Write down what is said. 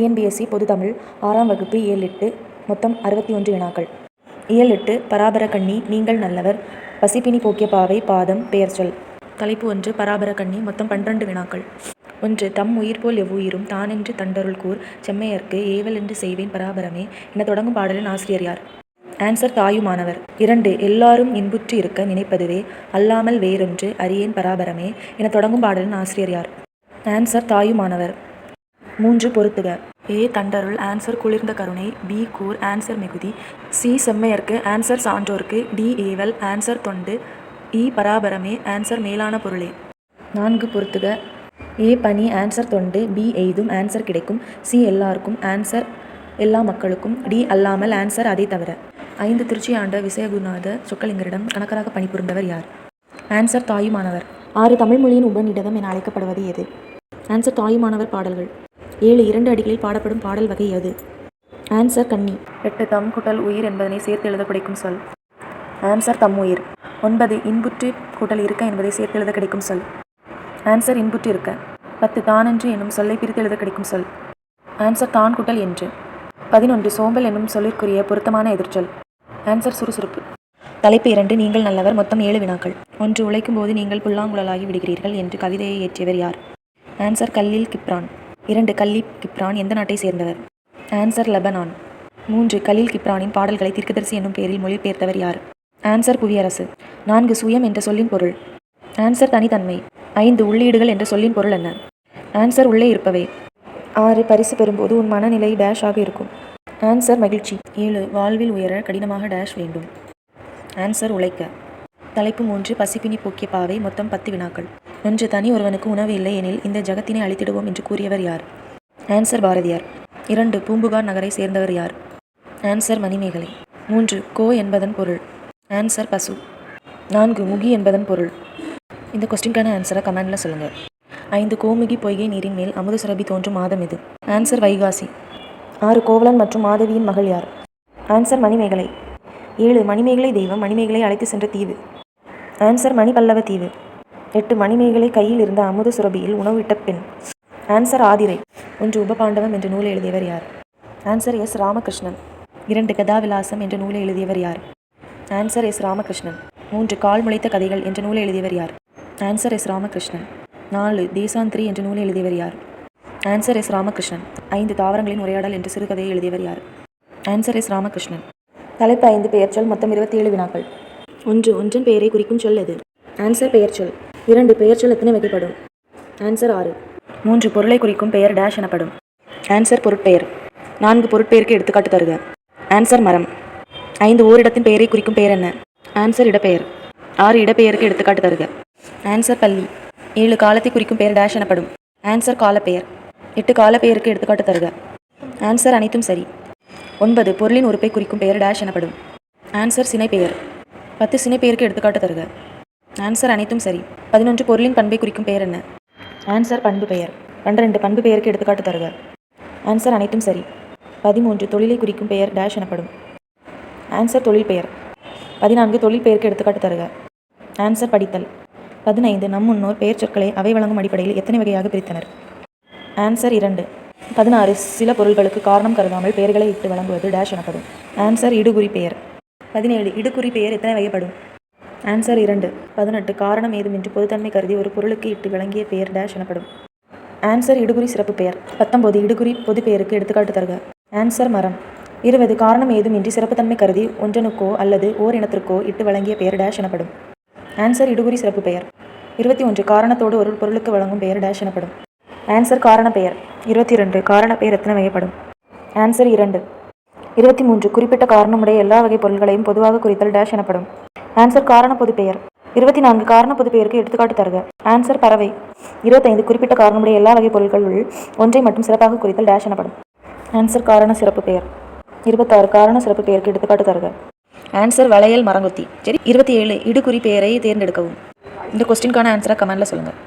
TNPSC பொதுத்தமிழ் ஆறாம் வகுப்பு இயல் எட்டு மொத்தம் அறுபத்தி ஒன்று வினாக்கள். இயல் எட்டு பராபர கண்ணி நீங்கள் நல்லவர். பசிப்பினி போக்கிய பாவை பாதம் பெயர்ச்சொல் தலைப்பு ஒன்று பராபர கண்ணி மொத்தம் பன்னிரண்டு வினாக்கள். ஒன்று தம் உயிர் போல் எவ்வுயிரும் தானென்று தண்டருள் கூர் செம்மையர்க்கு ஏவல் என்று செய்வேன் பராபரமே என தொடங்கும் பாடலின் ஆசிரியர் யார்? ஆன்சர் தாயுமானவர். இரண்டு எல்லாரும் இன்புற்று இருக்க நினைப்பதுவே அல்லாமல் வேறொன்று அறியேன் பராபரமே என தொடங்கும் பாடலின் ஆசிரியர் யார்? ஆன்சர் தாயுமானவர். மூன்று பொறுத்துக ஏ தண்டருள் ஆன்சர் குளிர்ந்த கருணை. பி கூர் ஆன்சர் மிகுதி. சி செம்மையர்க்கு ஆன்சர் சான்றோர்க்கு. டி ஏவல் ஆன்சர் தொண்டு. இ பராபரமே ஆன்சர் மேலான பொருளே. நான்கு பொறுத்துக ஏ பனி ஆன்சர் தொண்டு. பி எய்தும் ஆன்சர் கிடைக்கும். சி எல்லாருக்கும் ஆன்சர் எல்லா மக்களுக்கும். டி அல்லாமல் ஆன்சர் அதை தவிர. ஐந்து திருச்சி ஆண்ட விசயகுருநாத சொக்கலிங்கரிடம் கணக்கராக பணிபுரிந்தவர் யார்? ஆன்சர் தாயுமானவர். ஆறு தமிழ் மொழியின் உபநிடதம் என அழைக்கப்படுவது எது? ஆன்சர் தாயுமானவர் பாடல்கள். ஏழு இரண்டு அடிகளில் பாடப்படும் பாடல் வகை எது ஆன்சர் கன்னி எட்டு தம் குட்டல் உயிர் என்பதனை சேர்த்து எழுத கிடைக்கும் சொல். ஆன்சர் தம் உயிர். ஒன்பது இன்புற்று கூட்டல் இருக்க என்பதை சேர்த்து எழுத கிடைக்கும் சொல். ஆன்சர் இன்புற்று இருக்க. பத்து தானென்று என்னும் சொல்லை பிரித்து எழுத கிடைக்கும் சொல். ஆன்சர் தான் குட்டல் என்று. பதினொன்று சோம்பல் என்னும் சொல்லிற்குரிய பொருத்தமான எதிர்ச்சொல். ஆன்சர் சுறுசுறுப்பு. தலைப்பு இரண்டு நீங்கள் நல்லவர் மொத்தம் ஏழு வினாக்கள். ஒன்று உழைக்கும் போது நீங்கள் புல்லாங்குழலாகி விடுகிறீர்கள் என்று கவிதையை இயற்றியவர் யார்? ஆன்சர் கல்லில் கிப்ரான். இரண்டு கல்லி கிப்ரான் எந்த நாட்டை சேர்ந்தவர்? Answer Lebanon. மூன்று கலீல் கிப்ரானின் பாடல்களை தீர்க்கதரிசி என்னும் பெயரில் மொழிபெயர்த்தவர் யார்? ஆன்சர் புவியரசு. நான்கு சுயம் என்ற சொல்லின் பொருள். ஆன்சர் தனித்தன்மை. ஐந்து உள்ளீடுகள் என்ற சொல்லின் பொருள் என்ன? ஆன்சர் உள்ளே இருப்பவை. ஆறு பரிசு பெறும்போது உன் மனநிலை டேஷ் ஆக இருக்கும். ஆன்சர் மகிழ்ச்சி. ஏழு வாழ்வில் உயர கடினமாக டேஷ் வேண்டும். ஆன்சர் உழைக்க. தலைப்பு மூன்று பசிப்பினி போக்கிய பாவை மொத்தம் பத்து வினாக்கள். நன்று தனி ஒருவனுக்கு உணவு இல்லை எனில் இந்த ஜகத்தினை அழித்திடுவோம் என்று கூறியவர் யார்? ஆன்சர் பாரதியார். இரண்டு பூம்புகார் நகரை சேர்ந்தவர் யார்? ஆன்சர் மணிமேகலை. மூன்று கோ என்பதன் பொருள். ஆன்சர் பசு. நான்கு முகி என்பதன் பொருள். இந்த கொஸ்டின்கான ஆன்சரை கமெண்டில் சொல்லுங்கள் ஐந்து கோமுகி பொய்கை நீரின் மேல் அமுத சுரபி தோன்றும் மாதம் இது ஆன்சர் வைகாசி. ஆறு கோவலன் மற்றும் மாதவியின் மகள் யார்? ஆன்சர் மணிமேகலை. ஏழு மணிமேகலை தெய்வம் மணிமேகலை அழைத்து சென்ற தீவு. ஆன்சர் மணிபல்லவ தீவு. எட்டு மணிமேகலை கையில் இருந்த அமுத சுரபியில் உணவிட்ட பெண் ஆன்சர் ஆதிரை ஒன்று உபபாண்டவம் என்ற நூலை எழுதியவர் யார்? Answer S Ramakrishnan. இரண்டு கதாவிலாசம் என்ற நூலை எழுதியவர் யார்? Answer S Ramakrishnan. மூன்று கால் முளைத்த கதைகள் என்ற நூலை எழுதியவர் யார்? Answer S Ramakrishnan. நாலு தேசாந்திரி என்ற நூலை எழுதியவர் யார்? Answer S Ramakrishnan. ஐந்து தாவரங்களின் உரையாடல் என்ற சிறுகதையை எழுதியவர் யார்? Answer S Ramakrishnan. தலைப்பு ஐந்து பெயர்ச்சொல் மொத்தம் இருபத்தி ஏழு வினாக்கள். ஒன்று ஒன்றன் பெயரை குறிக்கும் சொல் எது? ஆன்சர் பெயர்ச்சொல் இரண்டு பெயர்ச்சொல் எத்தனை வகைப்படும்? ஆன்சர் ஆறு. மூன்று பொருளை குறிக்கும் பெயர் டேஷ் எனப்படும். ஆன்சர் பொருட்பெயர். நான்கு பொருட்பெயருக்கு எடுத்துக்காட்டு தருக. ஆன்சர் மரம். ஐந்து ஓரிடத்தின் பெயரை குறிக்கும் பெயர் என்ன? ஆன்சர் இடப்பெயர். ஆறு இடப்பெயருக்கு எடுத்துக்காட்டு தருக. ஆன்சர் பள்ளி. ஏழு காலத்தை குறிக்கும் பெயர் டேஷ் எனப்படும். ஆன்சர் காலப்பெயர். எட்டு காலப்பெயருக்கு எடுத்துக்காட்டு தருக. ஆன்சர் அனைத்தும் சரி. ஒன்பது பொருளின் உறுப்பை குறிக்கும் பெயர் டேஷ் எனப்படும். ஆன்சர் சினைப்பெயர். பத்து சினைப்பெயருக்கு எடுத்துக்காட்டு தருக. ஆன்சர் அனைத்தும் சரி. பதினொன்று பொருளின் பண்பை குறிக்கும் பெயர் என்ன? ஆன்சர் பண்பு பெயர். பன்னிரண்டு பண்பு பெயருக்கு எடுத்துக்காட்டு தருக. ஆன்சர் அனைத்தும் சரி. பதிமூன்று தொழிலை குறிக்கும் பெயர் டேஷ் எனப்படும். ஆன்சர் தொழில் பெயர். பதினான்கு தொழில் பெயருக்கு எடுத்துக்காட்டு தருக. ஆன்சர் படித்தல். பதினைந்து நம் முன்னோர் பெயர் சொற்களை அவை வழங்கும் அடிப்படையில் எத்தனை வகையாக பிரித்தனர்? ஆன்சர் இரண்டு. பதினாறு சில பொருள்களுக்கு காரணம் கருதாமல் பெயர்களை இட்டு வழங்குவது டேஷ் எனப்படும். ஆன்சர் இடுகுறி பெயர். பதினேழு இடுகுறி பெயர் எத்தனை வகைப்படும்? ஆன்சர் இரண்டு. பதினெட்டு. காரணம் ஏதுமின்றி பொதுத்தன்மை கருதி ஒரு பொருளுக்கு இட்டு விளங்கிய பெயர் டேஷ் எனப்படும். ஆன்சர் இடுகுறி சிறப்பு பெயர். பத்தொன்பது. இடுகுறி பொது பெயருக்கு எடுத்துக்காட்டு தருக. ஆன்சர் மரம். இருபது. காரணம் ஏதுமின்றி சிறப்புத்தன்மை கருதி ஒன்றனுக்கோ அல்லது ஓர் இனத்திற்கோ இட்டு வழங்கிய பெயர் டேஷ் எனப்படும். ஆன்சர் இடுகுறி சிறப்பு பெயர். இருபத்தி ஒன்று. காரணத்தோடு ஒரு பொருளுக்கு வழங்கும் பெயர் டேஷ் எனப்படும். ஆன்சர் காரண பெயர். இருபத்தி இரண்டு. காரண பெயர் எத்தனை வகைப்படும்? ஆன்சர் இரண்டு. இருபத்தி மூன்று. குறிப்பிட்ட காரணமுடைய எல்லா வகை பொருள்களையும் பொதுவாக குறித்தல் டேஷ் எனப்படும். ஆன்சர் காரண பொதுப்பெயர் இருபத்தி நான்கு காரண பொதுப்பெயருக்கு எடுத்துக்காட்டு தருக. ஆன்சர் பறவை. இருபத்தைந்து குறிப்பிட்ட காரணமுடைய எல்லா வகை பொருட்களுள் ஒன்றை மட்டும் சிறப்பாக குறித்தல் டேஷ் எனப்படும். ஆன்சர் காரண சிறப்பு பெயர். இருபத்தாறு காரண சிறப்பு பெயருக்கு எடுத்துக்காட்டு தருக. ஆன்சர் வளையல் மரங்கொத்தி. சரி இருபத்தி ஏழு இடுகுறி பெயரை தேர்ந்தெடுக்கவும். இந்த கொஸ்டின்கான ஆன்சரை கமெண்ட்டில் சொல்லுங்கள்